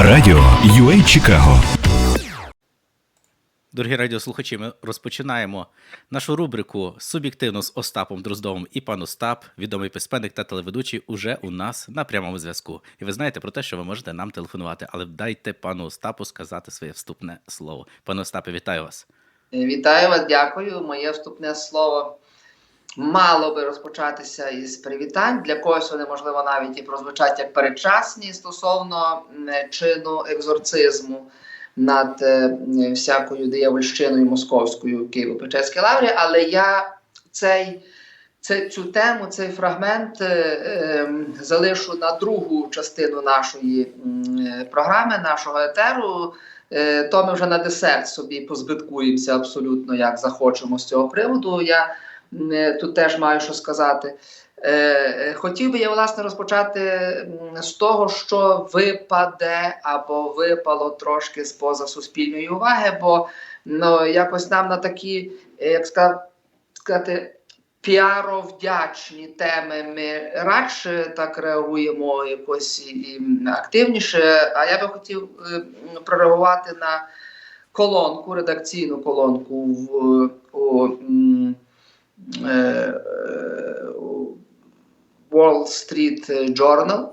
Радіо UA Чикаго. Дорогі радіослухачі, ми розпочинаємо нашу рубрику суб'єктивно з Остапом Дроздовим і пан Остап, відомий письменник та телеведучий, уже у нас на прямому зв'язку. І ви знаєте про те, що ви можете нам телефонувати, але дайте пану Остапу сказати своє вступне слово. Пане Остапе, вітаю вас. Вітаю вас, дякую. Моє вступне слово мало би розпочатися із привітань. Для когось вони, можливо, навіть і прозвучать як передчасні стосовно чину екзорцизму над е, всякою диявольщиною московською Києво-Печерській лаврі. Але я цей, це, цю тему, цей фрагмент е, е, залишу на другу частину нашої е, програми, нашого етеру. Е, то ми вже на десерт собі позбиткуємося абсолютно, як захочемо з цього приводу. Я тут теж маю що сказати. Е, Хотів би я власне розпочати з того, що випаде або випало трошки з поза суспільної уваги, бо ну, якось нам на такі, е, як ска- сказати, піаровдячні теми ми радше так реагуємо якось і- активніше. А я би хотів е, прореагувати на колонку, редакційну колонку в у Wall Street Journal.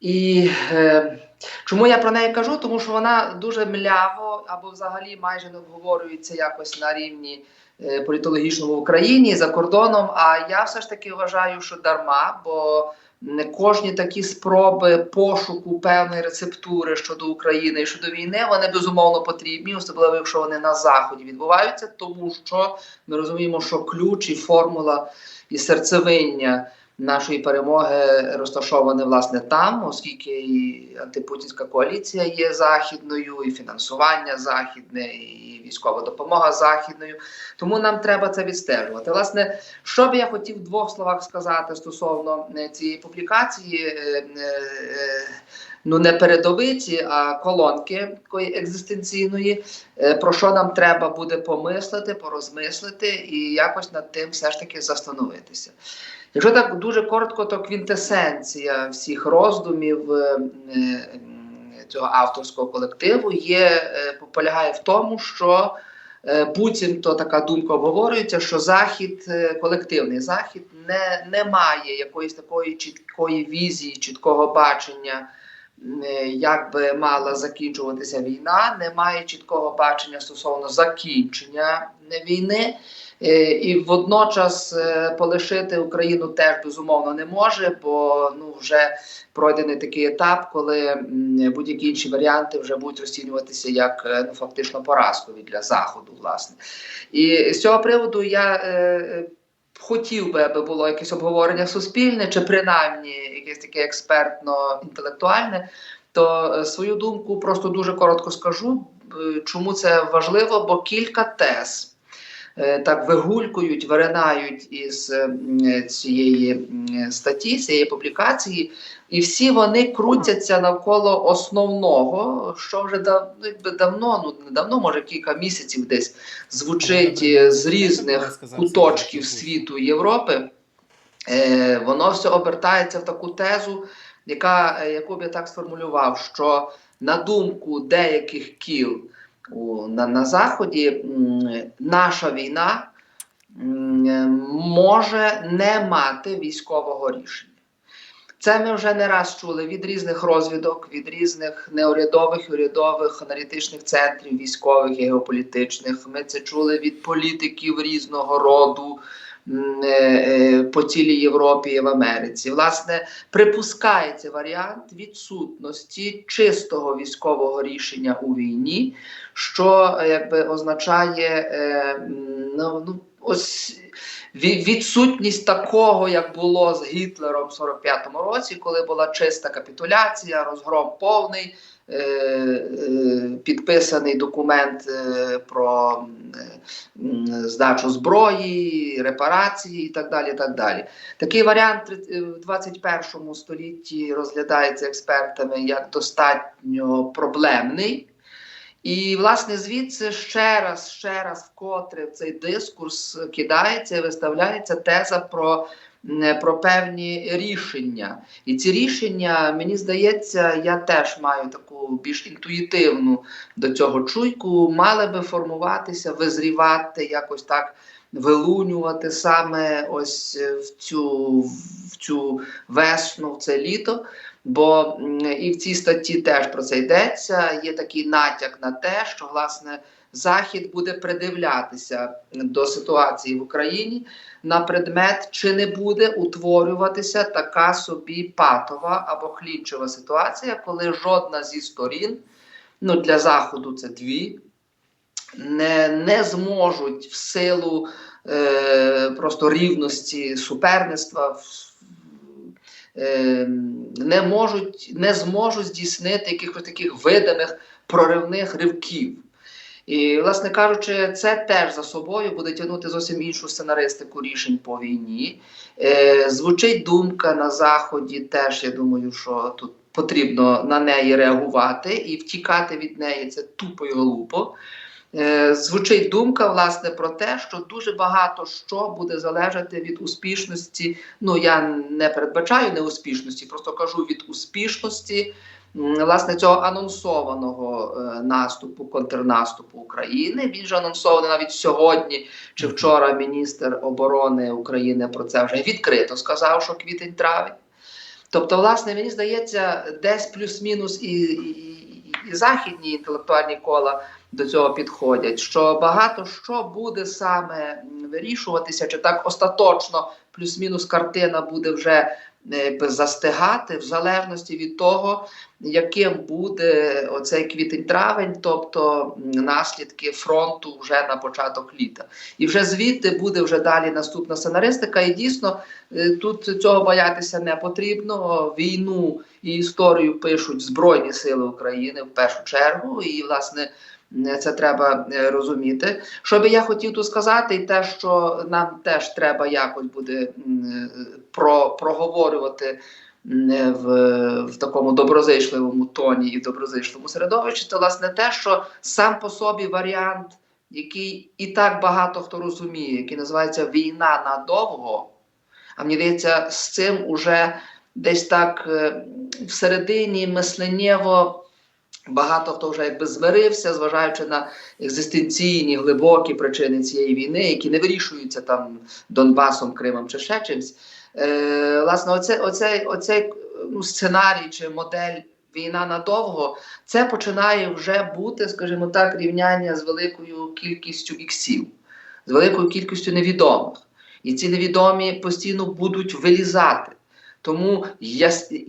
І е, чому я про неї кажу? Тому що вона дуже мляво або взагалі майже не обговорюється якось на рівні е, політологічному в Україні за кордоном. А я все ж таки вважаю, що дарма, бо не кожні такі спроби пошуку певної рецептури щодо України і щодо війни, вони безумовно потрібні, особливо якщо вони на заході відбуваються, тому що ми розуміємо, що ключ і формула і серцевиння нашої перемоги розташоване власне там, оскільки і антипутінська коаліція є західною, і фінансування західне, і військова допомога західною. Тому нам треба це відстежувати. Власне, що би я хотів в двох словах сказати стосовно е, цієї публікації. е, е, Ну, не передовиці, а колонки такої екзистенційної, про що нам треба буде помислити, порозмислити і якось над тим все ж таки застановитися. Якщо так дуже коротко, то квінтесенція всіх роздумів е, е, цього авторського колективу є, е, полягає в тому, що буцімто така думка обговорюється, що захід, колективний захід, не, не має якоїсь такої чіткої візії, чіткого бачення. Е, Як би мала закінчуватися війна, немає чіткого бачення стосовно закінчення війни, Е, і водночас е, полишити Україну теж безумовно не може, бо ну вже пройдений такий етап, коли будь-які інші варіанти вже будуть розцінюватися як ну фактично поразкові для заходу, власне. І з цього приводу я хотів би, аби було якесь обговорення суспільне, чи принаймні якесь таке експертно-інтелектуальне. То е, свою думку просто дуже коротко скажу, е, чому це важливо, бо кілька тез так вигулькують, виринають із е, цієї статті, цієї публікації, і всі вони крутяться навколо основного, що вже дав, ну, якби давно, ну не давно, може кілька місяців десь звучить е, з різних куточків світу Європи. Е, воно все обертається в таку тезу, яка, е, яку б я так сформулював, що на думку деяких кіл на, на Заході наша війна може не мати військового рішення. Це ми вже не раз чули від різних розвідок, від різних неурядових урядових аналітичних центрів, військових і геополітичних. Ми це чули від політиків різного роду по цілій Європі і в Америці. Власне, припускається варіант відсутності чистого військового рішення у війні, що е, якби означає е, ну, ну, ось відсутність такого, як було з Гітлером в 45-му році, коли була чиста капітуляція, розгром повний, е, е, підписаний документ е, про е, здачу зброї, репарації і так далі. Так далі. Такий варіант е, в 21 столітті розглядається експертами як достатньо проблемний. І, власне, звідси ще раз, ще раз вкотре в цей дискурс кидається і виставляється теза про про певні рішення. І ці рішення, мені здається, я теж маю таку більш інтуїтивну до цього чуйку, мали би формуватися, визрівати, якось так вилунювати саме ось е, в цю, в цю весну, в це літо. Бо і в цій статті теж про це йдеться. Є такий натяк на те, що власне Захід буде придивлятися до ситуації в Україні на предмет, чи не буде утворюватися така собі патова або хлінчова ситуація, коли жодна зі сторін, ну для заходу це дві, не, не зможуть в силу е, просто рівності суперництва. е, Не можуть, не зможуть здійснити якихось таких видимих проривних ривків. І, власне кажучи, це теж за собою буде тягнути зовсім іншу сценаристику рішень по війні. Е, звучить думка на Заході, теж я думаю, що тут потрібно на неї реагувати і втікати від неї це тупо і глупо. Е, звучить думка власне про те, що дуже багато що буде залежати від успішності. Ну я не передбачаю неуспішності, просто кажу від успішності власне цього анонсованого е, наступу, контрнаступу України. Він же анонсований навіть сьогодні чи вчора міністр оборони України про це вже відкрито сказав, що квітень травень. Тобто, власне, мені здається, десь плюс-мінус і, і, і, західні інтелектуальні кола до цього підходять. Що багато що буде саме вирішуватися, чи так остаточно плюс-мінус картина буде вже застигати в залежності від того, яким буде оцей квітень-травень, тобто наслідки фронту вже на початок літа. І вже звідти буде вже далі наступна сценаристика. І дійсно е, тут цього боятися не потрібно. Війну і історію пишуть Збройні Сили України в першу чергу. І, власне, е, це треба е, розуміти. Що би я хотів тут сказати, і те, що нам теж треба якось буде е, про, проговорювати е, в, в такому доброзичливому тоні і в доброзичливому середовищі, це власне те, що сам по собі варіант, який і так багато хто розуміє, який називається війна надовго. А мені здається, з цим уже десь так е, всередині мисленнєво багато хто вже якби змирився, зважаючи на екзистенційні глибокі причини цієї війни, які не вирішуються там Донбасом, Кримом чи ще чимось. Е, власне, оце, оцей, оцей ну, сценарій чи модель війна надовго, це починає вже бути, скажімо так, рівняння з великою кількістю іксів, з великою кількістю невідомих. І ці невідомі постійно будуть вилізати. Тому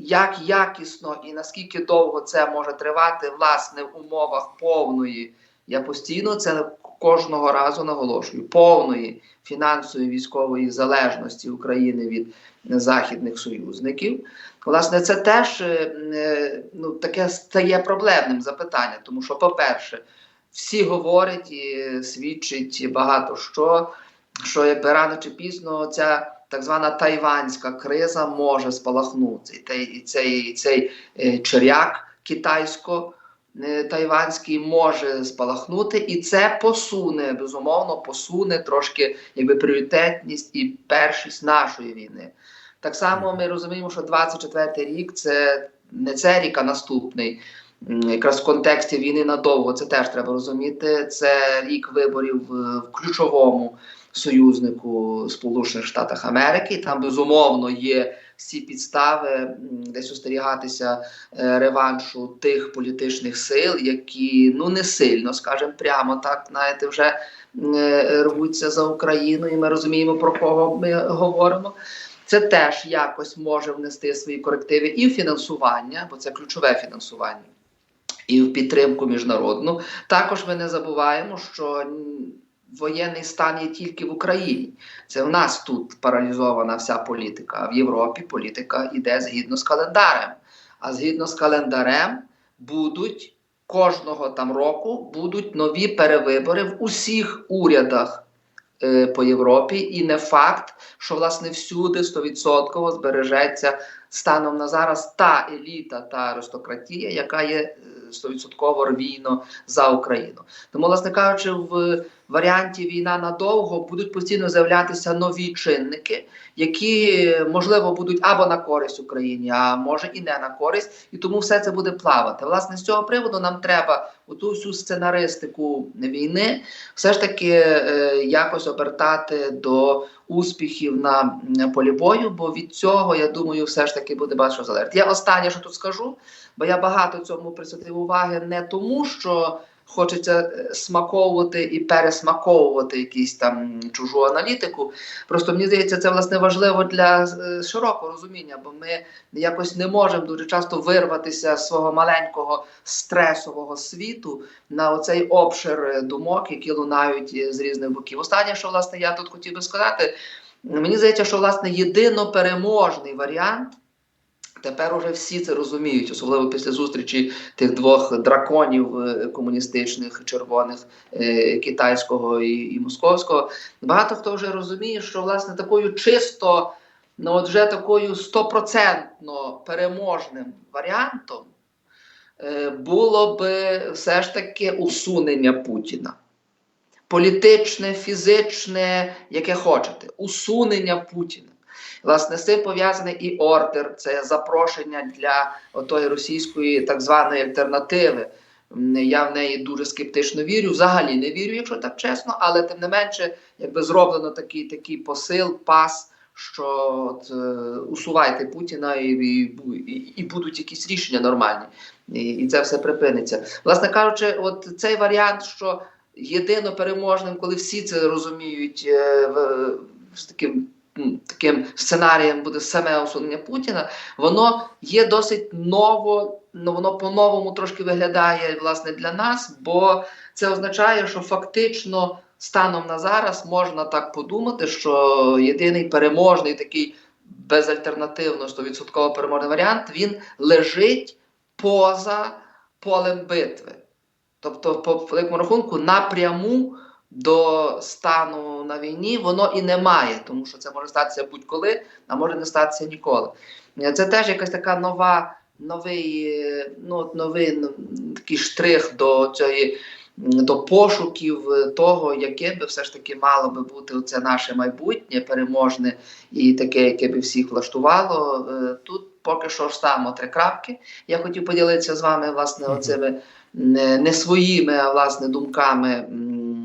як якісно і наскільки довго це може тривати, власне, в умовах повної, я постійно це кожного разу наголошую, повної фінансової військової залежності України від західних союзників. Власне, це теж е, ну, таке стає проблемним запитання, тому що, по-перше, всі говорять і свідчить багато що, що якби рано чи пізно ця так звана тайванська криза може спалахнути. І цей, цей, е, черяк китайсько е, може спалахнути, і це посуне, безумовно, посуне трошки якби пріоритетність і першість нашої війни. Так само ми розуміємо, що 24 рік це не цей рік, а наступний. Якраз в контексті війни надовго це теж треба розуміти. Це рік виборів в, в ключовому союзнику Сполучених Штатах Америки. Там безумовно є всі підстави десь остерігатися е, реваншу тих політичних сил, які ну не сильно, скажімо прямо так, знаєте, вже е, рвуться за Україну, і ми розуміємо про кого ми говоримо. Це теж якось може внести свої корективи і в фінансування, бо це ключове фінансування, і в підтримку міжнародну. Також ми не забуваємо, що воєнний стан є тільки в Україні. Це в нас тут паралізована вся політика. А в Європі політика йде згідно з календарем. А згідно з календарем будуть кожного там року будуть нові перевибори в усіх урядах е, по Європі, і не факт, що власне всюди 100% збережеться станом на зараз та еліта, та аристократія, яка є е, 100% рвійно за Україну. Тому, власне кажучи, в, варіанті війна надовго будуть постійно з'являтися нові чинники, які можливо будуть або на користь Україні, а може і не на користь, і тому все це буде плавати. Власне, з цього приводу нам треба оту всю сценаристику війни все ж таки е, якось обертати до успіхів на полі бою, бо від цього я думаю, все ж таки буде багато що. Я останнє, що тут скажу, бо я багато цьому присвятив уваги не тому, що хочеться е, смаковувати і пересмаковувати якісь там чужу аналітику. Просто мені здається, це власне важливо для е, широкого розуміння, бо ми якось не можемо дуже часто вирватися з свого маленького стресового світу на оцей обшир е, думок, які лунають з різних боків. Останнє, що власне я тут хотів би сказати, мені здається, що власне єдино переможний варіант. Тепер уже всі це розуміють, особливо після зустрічі тих двох драконів е, комуністичних, червоних е, китайського і, і московського. Багато хто вже розуміє, що власне такою чисто, ну от вже такою стопроцентно переможним варіантом е, було би все ж таки усунення Путіна. Політичне, фізичне, яке хочете, усунення Путіна. Власне, з цим пов'язаний і ордер, це запрошення для отої російської так званої альтернативи. Я в неї дуже скептично вірю. Взагалі не вірю, якщо так чесно, але тим не менше, якби зроблено такий такий посил, пас, що от, е, усувайте Путіна і, і, і, будуть якісь рішення нормальні. І, і це все припиниться. Власне кажучи, от цей варіант, що єдино переможним, коли всі це розуміють, е, в, з таким таким сценарієм буде саме усунення Путіна, воно є досить ново, ну воно по-новому трошки виглядає власне для нас, бо це означає, що фактично станом на зараз можна так подумати, що єдиний переможний такий безальтернативно 100% переможний варіант він лежить поза полем битви. Тобто, по великому рахунку, напряму до стану на війні воно і немає, тому що це може статися будь-коли, а може не статися ніколи. Е, Це теж якась така нова, новий, е, ну, новий ну, такий штрих до цієї. До пошуків е, того, яке би все ж таки мало би бути це наше майбутнє переможне і таке, яке би всіх влаштувало. Е, Тут поки що ж ставимо три крапки. Я хотів поділитися з вами власне оцими не, не своїми, а власне думками,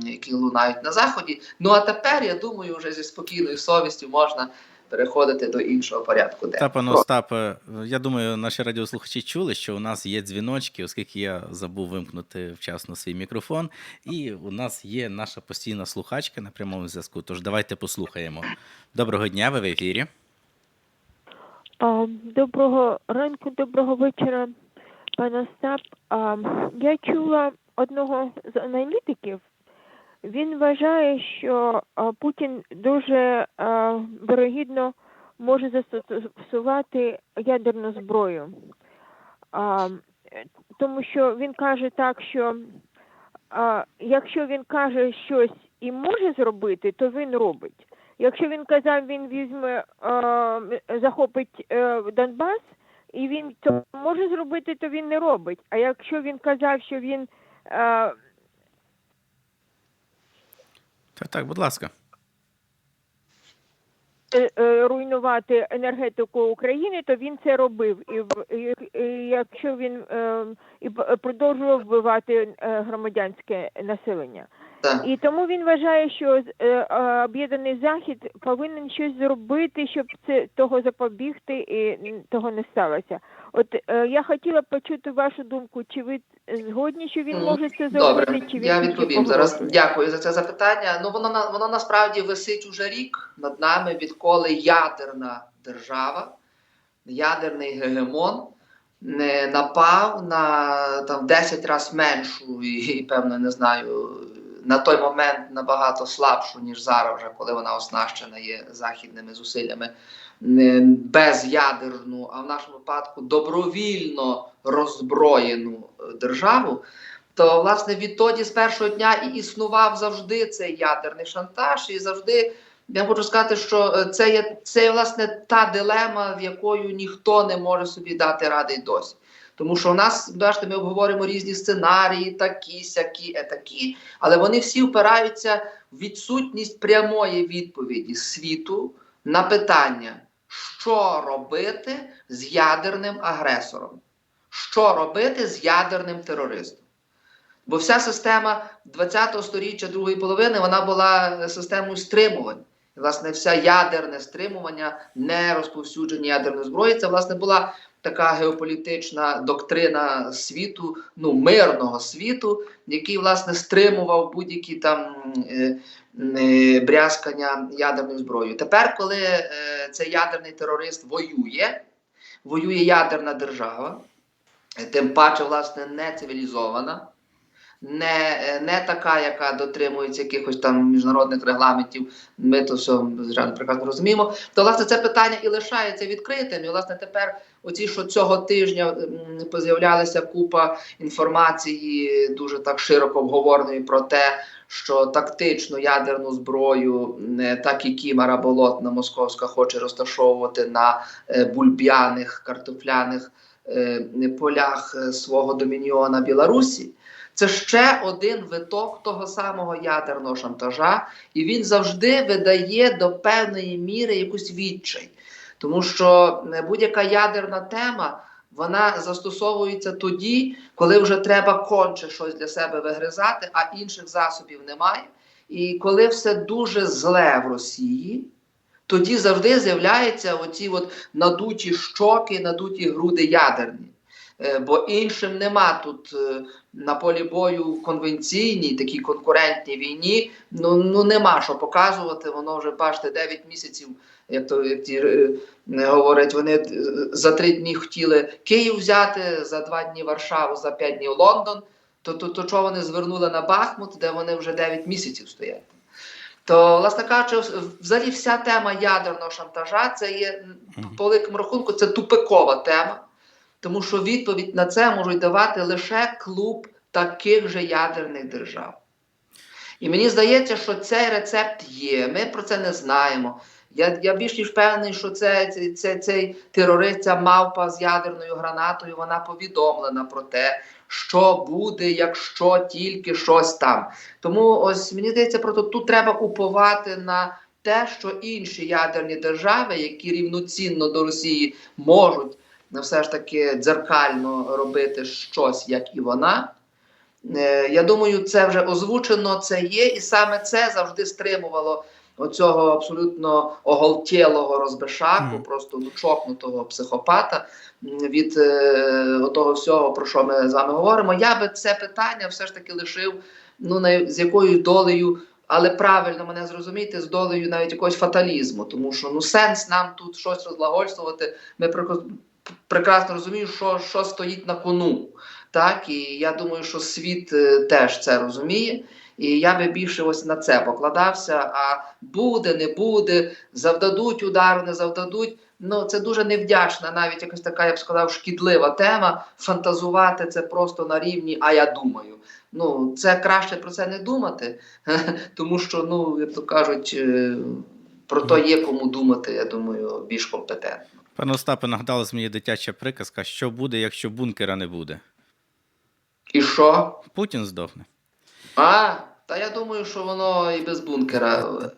які лунають на заході. Ну а тепер я думаю, вже зі спокійною совістю можна переходити до іншого порядку. Та, пане Остапе, я думаю, наші радіослухачі чули, що у нас є дзвіночки, оскільки я забув вимкнути вчасно свій мікрофон. І у нас є наша постійна слухачка на прямому зв'язку. Тож давайте послухаємо. Доброго дня, ви в ефірі. Доброго ранку, доброго вечора, пане Остап. Я чула одного з аналітиків. Він вважає, що Путін дуже а, вирогідно може застосувати ядерну зброю. Е, Тому що він каже так, що якщо він каже щось і може зробити, то він робить. Якщо він казав, він візьме, е, захопить е, Донбас, і він це може зробити, то він не робить. А якщо він казав, що він е, Так, так, будь ласка. е, е, руйнувати енергетику України, то він це робив. І, в- і, і якщо він е, і продовжував вбивати е, громадянське населення. Так. І тому він вважає, що е, об'єднаний захід повинен щось зробити, щоб це того запобігти і того не сталося. От е, я хотіла б почути вашу думку, чи ви згодні, що він може це зробити, Добре, чи він я відповім зараз. Дякую за це запитання. Ну воно на- воно насправді висить уже рік над нами, відколи ядерна держава, ядерний гегемон не напав на там 10 разів меншу і, і певно не знаю. На той момент набагато слабшу, ніж зараз, вже коли вона оснащена є західними зусиллями безядерну, а в нашому випадку добровільно роззброєну е, державу, то власне відтоді з першого дня і існував завжди цей ядерний шантаж, і завжди я хочу сказати, що е, це є це є, власне та дилема, в якою ніхто не може собі дати ради й досі. Тому що у нас, бачите, ми обговоримо різні сценарії, такі, сякі, етакі, але вони всі впираються в відсутність прямої відповіді світу на питання, що робити з ядерним агресором, що робити з ядерним терористом. Бо вся система 20-го сторіччя другої половини вона була системою стримувань. І, власне, вся ядерне стримування, не розповсюдження ядерної зброї, це власне була така геополітична доктрина світу, ну мирного світу, який власне стримував будь-які там е, брязкання ядерною зброєю. Тепер, коли е, цей ядерний терорист воює, воює ядерна держава, е, тим паче, власне, не цивілізована не, не така, яка дотримується якихось там міжнародних регламентів, ми то все звичайно прекрасно розуміємо. То власне це питання і лишається відкритим. І власне тепер, оці, що цього тижня м, поз'являлася купа інформації, дуже так широко обговореної про те, що тактичну ядерну зброю, так і Кімара Болотна Московська хоче розташовувати на е, бульб'яних картопляних е, полях е, свого домініона Білорусі. Це ще один виток того самого ядерного шантажа, і він завжди видає до певної міри якусь відчай. Тому що е, будь-яка ядерна тема вона застосовується тоді, коли вже треба конче щось для себе вигризати, а інших засобів немає. І коли все дуже зле в Росії, тоді завжди з'являються оці от надуті щоки, надуті груди ядерні. Е, Бо іншим нема тут е, на полі бою в конвенційній такій конкурентній війні. Ну, ну нема що показувати. Воно вже бачите 9 місяців, як то як ті е, е, говорять, вони за три дні хотіли Київ взяти, за два дні Варшаву, за п'ять днів Лондон. То, то, то чого вони звернули на Бахмут, де вони вже 9 місяців стоять. То, власне кажучи, взагалі вся тема ядерного шантажа це є по великому рахунку, це тупикова тема, тому що відповідь на це можуть давати лише клуб таких же ядерних держав. І мені здається, що цей рецепт є. Ми про це не знаємо. Я, я більш ніж впевнений, що це, це, це, цей терорист, ця мавпа з ядерною гранатою, вона повідомлена про те, що буде, якщо тільки щось там. Тому ось мені здається, просто тут треба уповати на те, що інші ядерні держави, які рівноцінно до Росії можуть все ж таки дзеркально робити щось, як і вона. Е, Я думаю, це вже озвучено, це є, і саме це завжди стримувало оцього абсолютно оголтєлого розбишаку, Мгм. просто ну, чокнутого психопата від е, того всього, про що ми з вами говоримо. Я би це питання все ж таки лишив ну, на, з якою долею, але правильно мене зрозуміти, з долею навіть якогось фаталізму, тому що ну сенс нам тут щось розлагольствувати. Ми прекрасно, розуміємо, що, що стоїть на кону. Так, і я думаю, що світ е, теж це розуміє. І я би більше ось на це покладався. А буде, не буде, завдадуть удару, не завдадуть. Ну це дуже невдячна, навіть якась така, я б сказав, шкідлива тема. Фантазувати це просто на рівні, а я думаю. Ну, це краще про це не думати, тому що, ну, як то кажуть, е, про то є кому думати, я думаю, більш компетентно. Пане Остапе, нагадалась мені дитяча приказка, що буде, якщо бункера не буде. І що? Путін здохне. А, та я думаю, що воно і без бункера е,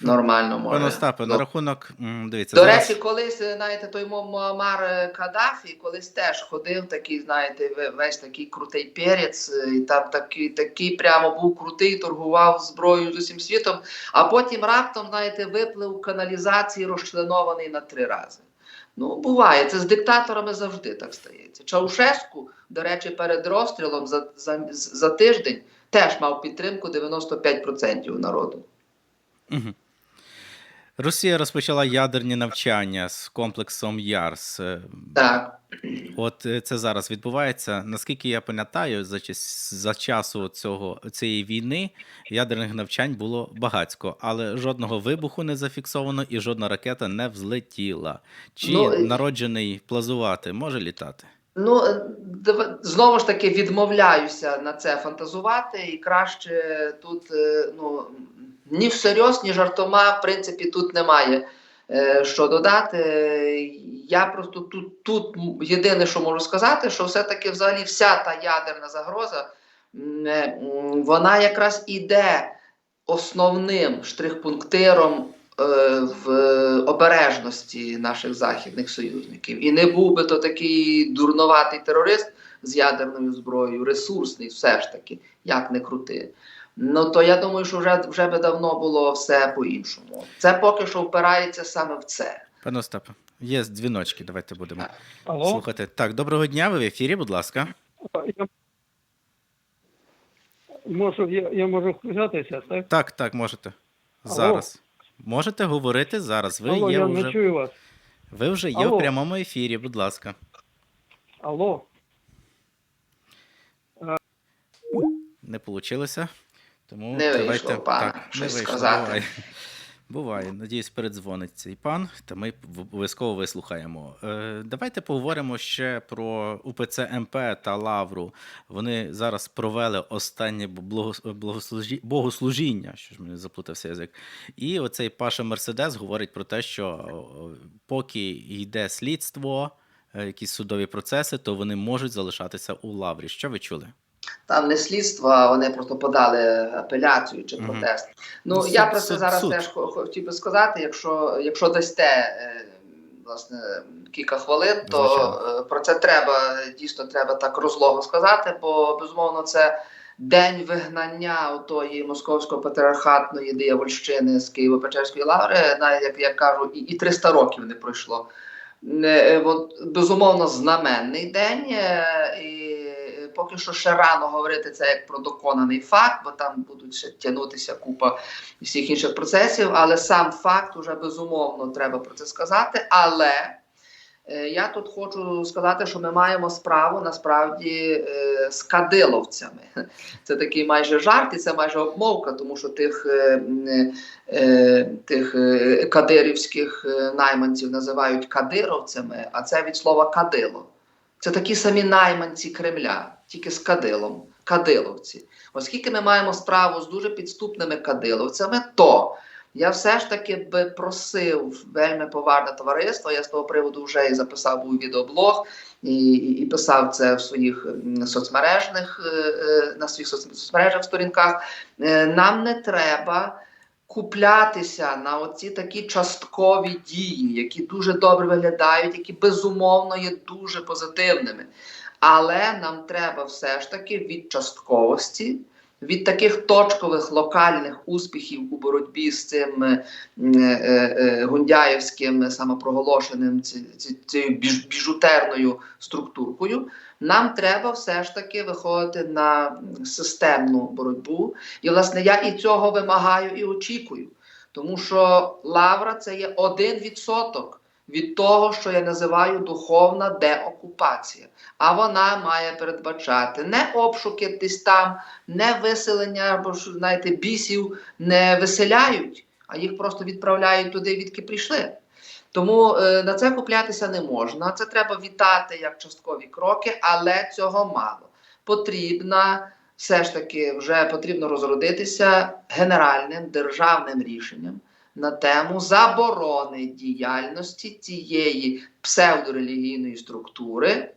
нормально може. Пане Остапе, на Ну, рахунок, дивіться, До зараз... речі, колись, е, знаєте, той Муаммар е, Каддафі колись теж ходив, такий, знаєте, весь такий крутий перець, і там такий, такий прямо був крутий, торгував зброєю з усім світом, а потім раптом, знаєте, виплив каналізації розчленований на три рази. Ну, буває, це з диктаторами завжди так стається. Чаушеску, до речі, перед розстрілом за, за, за тиждень теж мав підтримку 95% народу. Угу. Росія розпочала ядерні навчання з комплексом ЯРС. Так. От е, це зараз відбувається. Наскільки я пам'ятаю, за, час, за часу цього, цієї війни ядерних навчань було багацько, але жодного вибуху не зафіксовано і жодна ракета не взлетіла. Чи Ну, народжений плазувати може літати? Ну, е, знову ж таки, відмовляюся на це фантазувати, і краще тут е, ну, ні всерйоз, ні жартома, в принципі, тут немає е, що додати. Я просто тут, тут єдине, що можу сказати, що все-таки взагалі вся та ядерна загроза, е, вона якраз іде основним штрих-пунктиром е, в обережності наших західних союзників. І не був би то такий дурноватий терорист з ядерною зброєю, ресурсний, все ж таки, як не крути. Ну то я думаю, що вже, вже би давно було все по-іншому. Це поки що впирається саме в це. Пане Остапе, є дзвіночки, давайте будемо Алло, слухати. Так, доброго дня, ви в ефірі, будь ласка. я можу, я, я можу включатися, так? Так, так, можете. Алло. Зараз. Можете говорити зараз. Ви Алло, є я вже. не чую вас. Ви вже є в прямому ефірі, будь ласка. Алло, Не вийшло. Тому Не давайте вийшло, пане, так, не вийшло. сказати. Буває. Буває. Надіюсь, передзвонить цей пан, та ми обов'язково вислухаємо. Е, давайте поговоримо ще про УПЦ МП та Лавру. Вони зараз провели останнє благослужі- богослужіння, що ж мене заплутався язик. І оцей Паша Мерседес говорить про те, що поки йде слідство, е, якісь судові процеси, то вони можуть залишатися у Лаврі. Що ви чули? Там не слідство, а вони просто подали апеляцію чи протест. Ну, Ну, я про це суд- зараз суд. теж хотів би сказати, якщо, якщо дасте е, власне кілька хвилин, то Звичайно. е, про це треба дійсно треба так розлого сказати, бо безумовно це. День вигнання отої московського патріархатної диявольщини з Києво-Печерської лаври, навіть як я кажу, і, і 300 років не пройшло. Е, безумовно, знаменний день. І поки що ще рано говорити це як про доконаний факт, бо там будуть ще тягнутися купа всіх інших процесів. Але сам факт уже безумовно треба про це сказати. Але е, я тут хочу сказати, що ми маємо справу насправді е, з кадиловцями. Це такий майже жарт, і це майже обмовка, тому що тих, е, тих кадирівських найманців називають кадировцями, а це від слова кадило. Це такі самі найманці Кремля, тільки з кадилом, кадиловці. Оскільки ми маємо справу з дуже підступними кадиловцями, то я все ж таки би просив вельми поважне товариство. Я з того приводу вже і записав був відеоблог і, і, писав це в своїх соцмережних е, е, на своїх соц- соцмережах сторінках. Е, Нам не треба куплятися на оці такі часткові дії, які дуже добре виглядають, які безумовно є дуже позитивними. Але нам треба все ж таки від частковості, від таких точкових локальних успіхів у боротьбі з цим е, е, е, гундяєвським самопроголошеним ці- ці- цією біж- біжутерною структуркою. Нам треба все ж таки виходити на системну боротьбу. І, власне, я і цього вимагаю і очікую. Тому що лавра це є один відсоток від того, що я називаю духовна деокупація. А вона має передбачати не обшуки десь там, не виселення, або ж, знаєте, бісів не виселяють, а їх просто відправляють туди, відки прийшли. Тому е, на це куплятися не можна. Це треба вітати як часткові кроки, але цього мало. Потрібна все ж таки вже потрібно розродитися генеральним державним рішенням на тему заборони діяльності цієї псевдорелігійної структури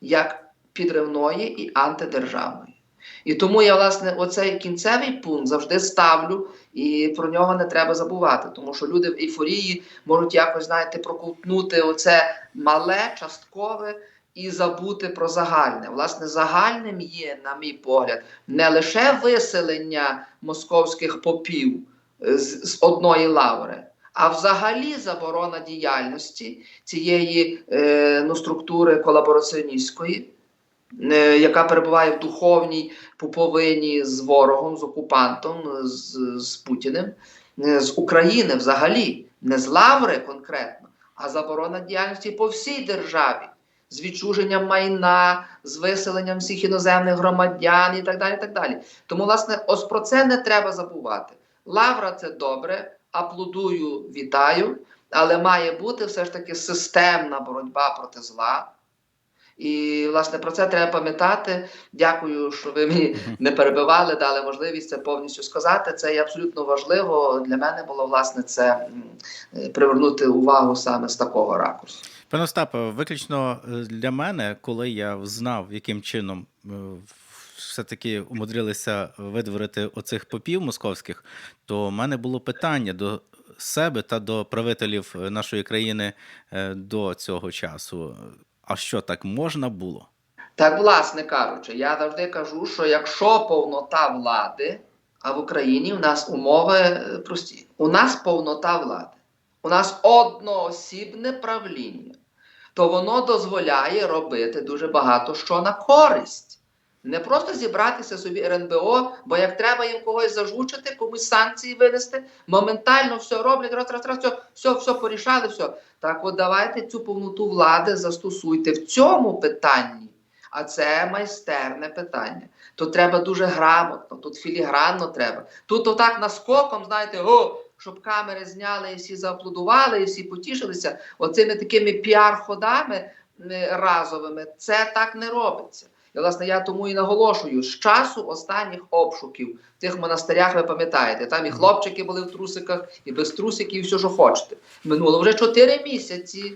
як підривної і антидержавної. І тому я, власне, оцей кінцевий пункт завжди ставлю, і про нього не треба забувати, тому що люди в ейфорії можуть якось, знаєте, проковтнути оце мале, часткове і забути про загальне. Власне, загальним є, на мій погляд, не лише виселення московських попів з, з одної лаври, а взагалі заборона діяльності цієї е, ну, структури колабораціоністської, е, яка перебуває в духовній пуповині з ворогом, з окупантом, з, з Путіним, е, з України взагалі, не з лаври конкретно, а заборона діяльності по всій державі. З відчуженням майна, з виселенням всіх іноземних громадян і так далі. І так далі. Тому, власне, ось про це не треба забувати. Лавра це добре, аплодую, вітаю, але має бути все ж таки системна боротьба проти зла. І, власне, про це треба пам'ятати. Дякую, що ви мені не перебивали, дали можливість це повністю сказати. Це є абсолютно важливо. Для мене було власне це привернути увагу саме з такого ракурсу. Пане Остапе, виключно е, для мене, коли я знав, яким чином е, все-таки умудрилися видворити оцих попів московських, то в мене було питання до себе та до правителів нашої країни е, до цього часу. А що так можна було? Так, власне кажучи, я завжди кажу, що якщо повнота влади, а в Україні у нас умови е, прості, у нас повнота влади, у нас одноосібне правління, то воно дозволяє робити дуже багато що на користь. Не просто зібратися собі РНБО, бо як треба їм когось зажучити, комусь санкції винести, моментально все роблять, раз, раз, раз, все, все, все порішали, все. Так от давайте цю повноту влади застосуйте в цьому питанні. А це майстерне питання. Тут треба дуже грамотно, тут філігранно треба. Тут отак наскоком, знаєте, о, щоб камери зняли і всі зааплодували, і всі потішилися. Оцими такими піар-ходами е, разовими це так не робиться. І, власне, я тому і наголошую, з часу останніх обшуків в тих монастирях, ви пам'ятаєте, там і хлопчики були в трусиках, і без трусиків, і все, що хочете. Минуло вже 4 місяці.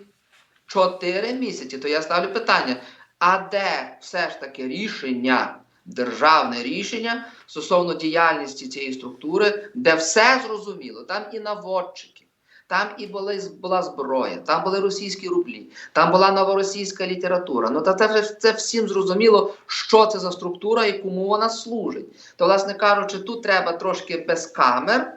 4 місяці. То я ставлю питання: а де все ж таки рішення, державне рішення стосовно діяльності цієї структури, де все зрозуміло, там і наводчики, там і були, була зброя, там були російські рублі, там була новоросійська література. Ну та це вже це всім зрозуміло, що це за структура і кому вона служить. То, власне кажучи, тут треба трошки без камер,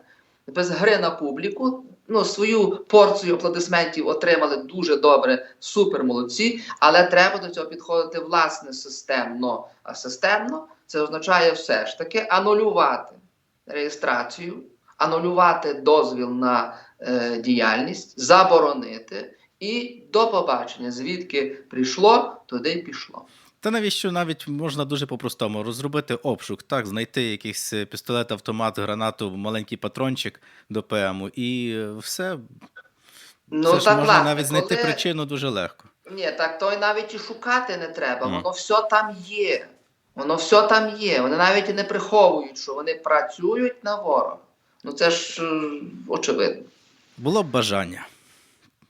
без гри на публіку. Ну, свою порцію аплодисментів отримали дуже добре, супер молодці, але треба до цього підходити власне системно. А системно це означає все ж таки анулювати реєстрацію, анулювати дозвіл на е, діяльність, заборонити і до побачення, звідки прийшло, туди й пішло. Та навіщо навіть можна дуже по-простому розробити обшук, так, знайти якийсь е, пістолет, автомат, гранату, маленький патрончик до ПМу, і е, все. Ну ж так можна власне, навіть знайти коли- причину дуже легко. Ні, так то й навіть і шукати не треба. Мгм. Воно все там є. Воно все там є. Вони навіть і не приховують, що вони працюють на ворога. Ну це ж очевидно. Було б бажання.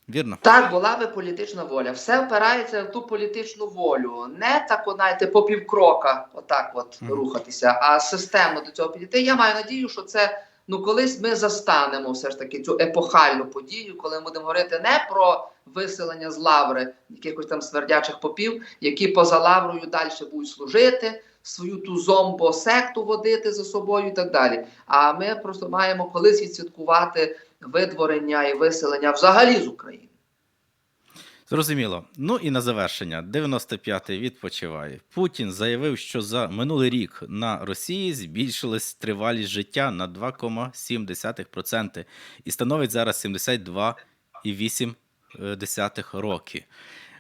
Вірно? Так, була би політична воля. Все впирається в ту політичну волю. Не так, знаєте, по півкрока, отак от Мгм. рухатися, а системно до цього підійти. Я маю надію, що це ну колись ми застанемо все ж таки цю епохальну подію, коли ми будемо говорити не про виселення з лаври якихось там свердячих попів, які поза лаврою далі будуть служити, свою ту зомбо-секту водити за собою і так далі. А ми просто маємо колись відсвяткувати видворення і виселення взагалі з України. Зрозуміло. Ну і на завершення, 95-й відпочиває. Путін заявив, що за минулий рік на Росії збільшилась тривалість життя на 2,7% і становить зараз 72,8 роки.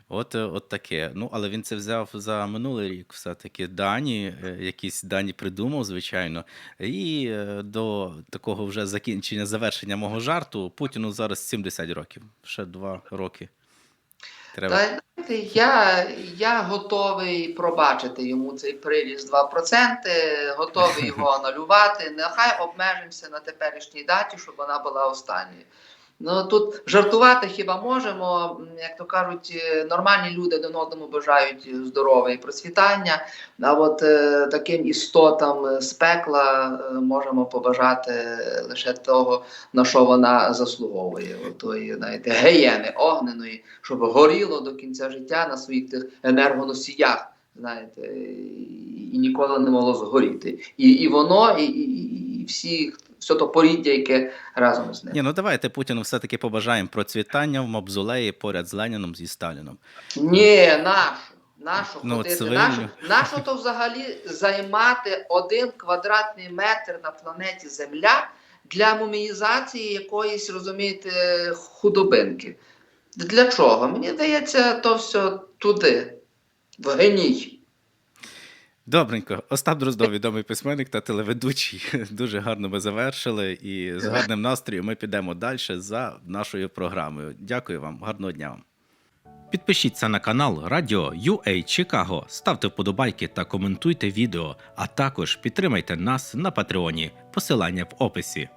От, е, от таке. Ну, але він це взяв за минулий рік, все-таки дані, е, якісь дані придумав, звичайно. І е, до такого вже закінчення, завершення мого жарту, Путіну зараз 70 років. Ще два роки. Треба. Та знаєте, я, я готовий пробачити йому цей приріст 2%, готовий його анулювати. Нехай обмежимося на теперішній даті, щоб вона була останньою. Ну тут жартувати хіба можемо, як то кажуть, е, нормальні люди один одному бажають здоров'я і процвітання. А от е, таким істотам е, з пекла е, можемо побажати е, лише того, на що вона заслуговує. Отої, знаєте, геєни огненої, щоб горіло до кінця життя на своїх тих енергоносіях, знаєте, і, і ніколи не могло згоріти. І, і воно, і, і, і всі, все то поріддя, яке разом з ним. Ні, ну давайте Путіну все-таки побажаємо процвітання в мавзолеї поряд з Леніном зі Сталіном. Ні, нашу. Нашу Ну, ходити, нашу, нашу то взагалі займати один квадратний метр на планеті Земля для муміїзації якоїсь, розумієте, худобинки. Для чого? Мені здається, то все туди, в геній. Добренько, Остап Дроздов, відомий письменник та телеведучий. Дуже гарно ми завершили. І з гарним настроєм ми підемо далі за нашою програмою. Дякую вам, гарного дня вам. Підпишіться на канал Радіо UA Чикаго, ставте вподобайки та коментуйте відео, а також підтримайте нас на Патреоні. Посилання в описі.